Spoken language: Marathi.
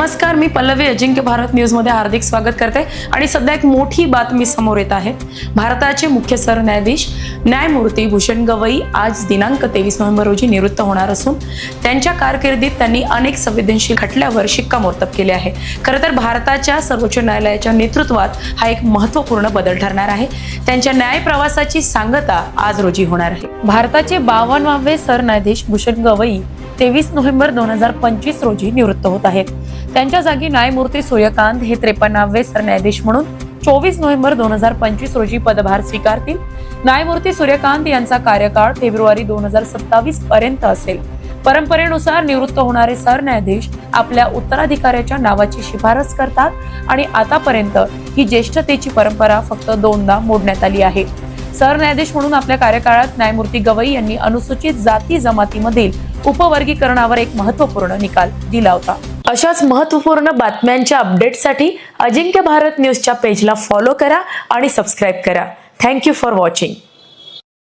नमस्कार मी पल्लवी अजिंक्य भारत न्यूजमध्ये हार्दिक स्वागत करते. आणि सध्या एक मोठी बातमी समोर येत आहे. भारताचे मुख्य सरन्यायाधीश न्यायमूर्ती भूषण गवई आज दिनांक तेवीस नोव्हेंबर रोजी निवृत्त होणार असून त्यांच्या कारकिर्दीत त्यांनी अनेक संवेदनशील खटल्यावर शिक्कामोर्तब केले आहे. खरं तर भारताच्या सर्वोच्च न्यायालयाच्या नेतृत्वात हा एक महत्त्वपूर्ण बदल ठरणार आहे. त्यांच्या न्याय प्रवासाची सांगता आज रोजी होणार आहे. भारताचे बावन्नावे सरन्यायाधीश भूषण गवई तेवीस नोव्हेंबर दोन हजार पंचवीस रोजी निवृत्त होत आहेत. त्यांच्या जागी न्यायमूर्ती सूर्यकांत हे त्रेपन्नावे सरन्यायाधीश म्हणून चोवीस नोव्हेंबर दोन हजार पंचवीस रोजी पदभार स्वीकारतील. न्यायमूर्ती सूर्यकांत यांचा कार्यकाळ फेब्रुवारी दोन हजार सत्तावीस पर्यंत असेल. परंपरेनुसार निवृत्त होणारे सरन्यायाधीश आपल्या उत्तराधिकाऱ्याच्या नावाची शिफारस करतात आणि आतापर्यंत ही ज्येष्ठतेची परंपरा फक्त दोनदा मोडण्यात आली आहे. सरन्यायाधीश म्हणून आपल्या कार्यकाळात न्यायमूर्ती गवई यांनी अनुसूचित जाती जमातीमधील उपवर्गीकरणावर एक महत्त्वपूर्ण निकाल दिला होता. अशाच महत्त्वपूर्ण बातम्यांच्या अपडेटसाठी अजिंक्य भारत न्यूजच्या पेजला फॉलो करा आणि सबस्क्राईब करा. Thank you for watching